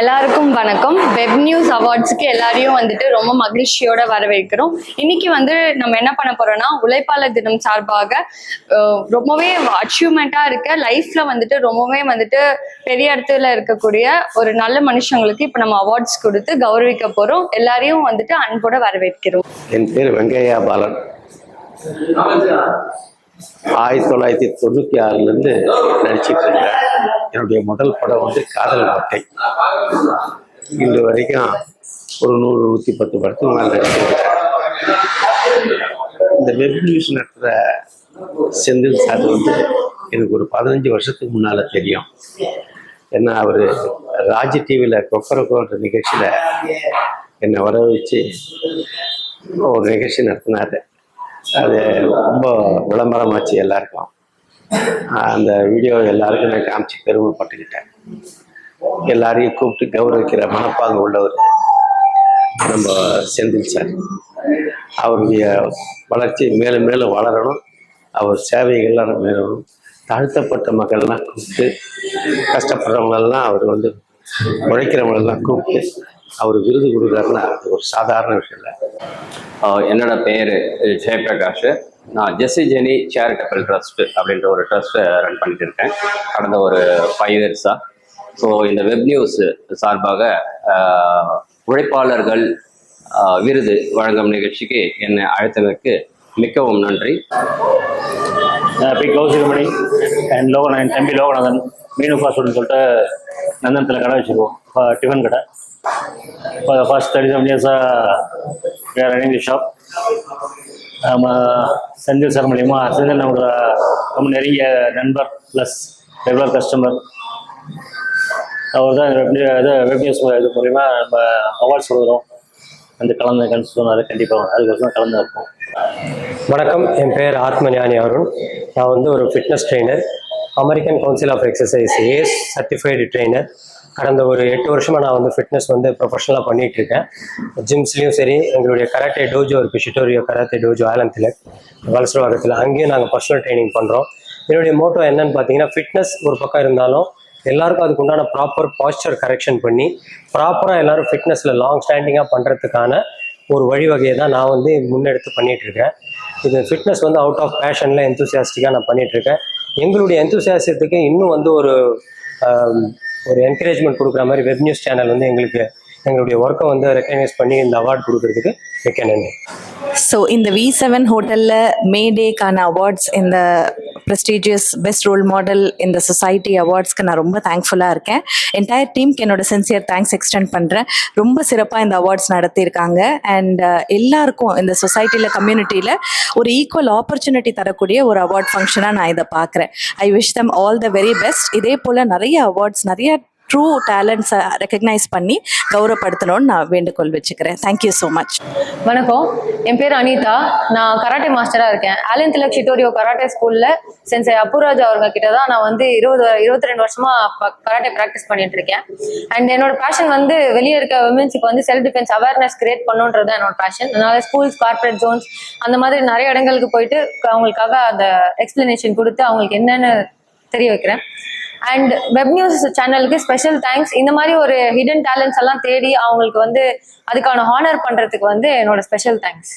எல்லாருக்கும் வணக்கம். Web news அவார்ட்ஸுக்கு எல்லாரையும் வந்துட்டு ரொம்ப மகிழ்ச்சியோட வரவேற்கிறோம். இன்னைக்கு வந்து நம்ம என்ன பண்ண போறோம்னா உழைப்பாளர் தினம் சார்பாக ரொம்பவே அச்சீவ்மெண்ட்டா இருக்க லைஃப்ல வந்துட்டு ரொம்பவே வந்துட்டு பெரிய இடத்துல இருக்கக்கூடிய ஒரு நல்ல மனுஷங்களுக்கு இப்போ நம்ம அவார்ட்ஸ் கொடுத்து கௌரவிக்க போறோம். எல்லாரையும் வந்துட்டு அன்போட வரவேற்கிறோம். என் பேர் வெங்கையா பாலன். ஆயிரத்தி தொள்ளாயிரத்தி தொண்ணூற்றி ஆறுலேருந்து நடிச்சிட்டு இருக்கேன் என்னுடைய முதல் படம் வந்து காதல் மட்டை இன்று வரைக்கும் ஒரு நூறு நூற்றி பத்து படத்துக்கு நான் நடிச்சிருக்கேன் இந்த வெப் நியூஸ் நடத்துகிற செந்தில் சார் வந்து எனக்கு ஒரு பதினஞ்சு வருஷத்துக்கு முன்னால் தெரியும். ஏன்னா அவர் ராஜ் டிவியில் கொக்கரக்கோன்ற நிகழ்ச்சியில் என்னை வர வச்சு ஒரு நிகழ்ச்சி நடத்தினாரு. அது ரொம்ப விளம்பரமாச்சு எல்லாருக்கும். அந்த வீடியோ எல்லாருக்கும் நான் காமிச்சு பெருமைப்பட்டுக்கிட்டேன். எல்லாரையும் கூப்பிட்டு கௌரவிக்கிற மனப்பாங்கு உள்ளவர் நம்ம செந்தில் சார். அவருடைய வளர்ச்சி மேலும் மேலும் வளரணும். அவர் சேவைகள்லாம் மேலும் தாழ்த்தப்பட்ட மக்கள்லாம் கூப்பிட்டு கஷ்டப்படுறவங்களெல்லாம் அவர் வந்து உழைக்கிறவங்களெல்லாம் கூப்பிட்டு அவர் விருது கொடுக்குறாருன்னா அது ஒரு சாதாரண விஷயம் இல்லை. என்னோட பேர் ஜெயபிரகாஷ். நான் ஜெஸ்ஸி ஜெனி சேரிட்டபிள் ட்ரஸ்ட் அப்படின்ற ஒரு ட்ரஸ்ட்டை ரன் பண்ணிட்டு இருக்கேன். கடந்த ஒரு ஃபைவ் இயர்ஸாக ஸோ இந்த வெப் நியூஸ் சார்பாக உழைப்பாளர்கள் விருது வழங்கும் நிகழ்ச்சிக்கு என்னை அழைத்ததற்கு மிகவும் நன்றி. பி. கௌசிகமணி அண்ட் லோகன் என் தம்பி லோகநாதன் மீனு ஃபாஸ்ட்னு சொல்லிட்டு நந்தனத்தில் கடை வச்சுருக்கோம். டிஃபன் கடை. இப்போ ஃபர்ஸ்ட் years, செவன் we வேறு running the ஷாப் நம்ம செந்தில் சார் மூலியமா செந்தில் நம்மளோட ரொம்ப நெருங்கிய நண்பர் ப்ளஸ் ரெகுலர் கஸ்டமர் அவர் தான் இது வெப் நியூஸ் இது மூலிமா நம்ம அவார்ட்ஸ் கொடுக்குறோம். வந்து கலந்து சொன்னார் கண்டிப்பாக அதுக்கோசரம் கலந்து இருக்கும் வணக்கம். என் பேர் ஆத்மஞானி அருண். நான் வந்து ஒரு fitness trainer American council of exercise as certified trainer கடந்த ஒரு எட்டு வருஷமாக நான் வந்து ஃபிட்னஸ் வந்து ப்ரொஃபஷனலாக பண்ணிட்டு இருக்கேன் ஜிம்ஸ்லேயும் சரி எங்களுடைய கராட்டே டோஜோ இருக்குது ஷிட்டோரியோ கராட்டே டோஜோ ஆலந்தில் வலசரவாகத்தில் அங்கேயும் நாங்கள் பர்சனல் ட்ரைனிங் பண்ணுறோம் என்னுடைய மோட்டோ என்னன்னு பார்த்தீங்கன்னா ஃபிட்னஸ் ஒரு பக்கம் இருந்தாலும் எல்லாருக்கும் அதுக்கு உண்டான ப்ராப்பர் பாஸ்டர் கரெக்ஷன் பண்ணி ப்ராப்பராக எல்லாரும் ஃபிட்னஸில் லாங் ஸ்டாண்டிங்காக பண்ணுறதுக்கான ஒரு வழிவகையை தான் நான் வந்து முன்னெடுத்து பண்ணிகிட்ருக்கேன் இருக்கேன் இது ஃபிட்னஸ் வந்து அவுட் ஆஃப் பேஷனில் எந்தூசியாஸ்டிக்காக நான் பண்ணிகிட்ருக்கேன் இருக்கேன் எங்களுடைய எந்தூசியாசத்துக்கு இன்னும் வந்து ஒரு ஒரு என்கரேஜ்மெண்ட் கொடுக்குற மாதிரி வெப் நியூஸ் சேனல் வந்து எங்களுக்கு எங்களுடைய ஒர்க்கை வந்து ரெக்கக்னைஸ் பண்ணி இந்த அவார்ட் கொடுக்கறதுக்கு மிக்க நன்றி. ஸோ இந்த வி செவன் ஹோட்டலில் மே டேக்கான அவார்ட்ஸ் இந்த ப்ரெஸ்டீஜியஸ் பெஸ்ட் ரோல் மாடல் இந்த சொசைட்டி அவார்ட்ஸ்க்கு நான் ரொம்ப தேங்க்ஃபுல்லாக இருக்கேன். என்டையர் டீமுக்கு என்னோட சின்சியர் தேங்க்ஸ் எக்ஸ்டெண்ட் பண்ணுறேன் ரொம்ப சிறப்பாக இந்த அவார்ட்ஸ் நடத்தியிருக்காங்க. அண்ட் uh, எல்லாருக்கும் இந்த சொசைட்டியில் கம்யூனிட்டியில் ஒரு ஈக்குவல் ஆப்பர்ச்சுனிட்டி தரக்கூடிய ஒரு அவார்ட் ஃபங்க்ஷனாக நான் இதை பார்க்குறேன். I wish them all the very best இதே போல் நிறைய அவார்ட்ஸ் நிறைய ட்ரூ டேலண்ட்ஸை ரெக்கக்னைஸ் பண்ணி கௌரவப்படுத்தணும்னு நான் வேண்டுகோள் வச்சுக்கிறேன். தேங்க்யூ ஸோ மச் வணக்கம். என் பேர் அனிதா. நான் கராட்டே மாஸ்டராக இருக்கேன். ஆலன் திலக் ஷிட்டோரியோ கராட்டே ஸ்கூலில் சென்சை அப்புராஜ் அவங்க கிட்ட தான் நான் வந்து இருபது இருபத்தி ரெண்டு வருஷமா கராட்டே ப்ராக்டிஸ் பண்ணிட்டு இருக்கேன். அண்ட் என்னோட பேஷன் வந்து வெளியே இருக்க விமென்ஸுக்கு வந்து செல்ஃப் டிஃபென்ஸ் அவேர்னஸ் கிரியேட் பண்ணுன்றது தான் என்னோட பேஷன் அதனால ஸ்கூல்ஸ் கார்பரேட் ஜோன்ஸ் அந்த மாதிரி நிறைய இடங்களுக்கு போயிட்டு அவங்களுக்காக அந்த எக்ஸ்பிளனேஷன் கொடுத்து அவங்களுக்கு என்னென்னு தெரிய வைக்கிறேன். அண்ட் வெப் நியூஸ் சேனலுக்கு ஸ்பெஷல் தேங்க்ஸ் இந்த மாதிரி ஒரு ஹிடன் டேலண்ட்ஸ் எல்லாம் தேடி அவங்களுக்கு வந்து அதுக்கான ஹானர் பண்றதுக்கு வந்து என்னோட ஸ்பெஷல் தேங்க்ஸ்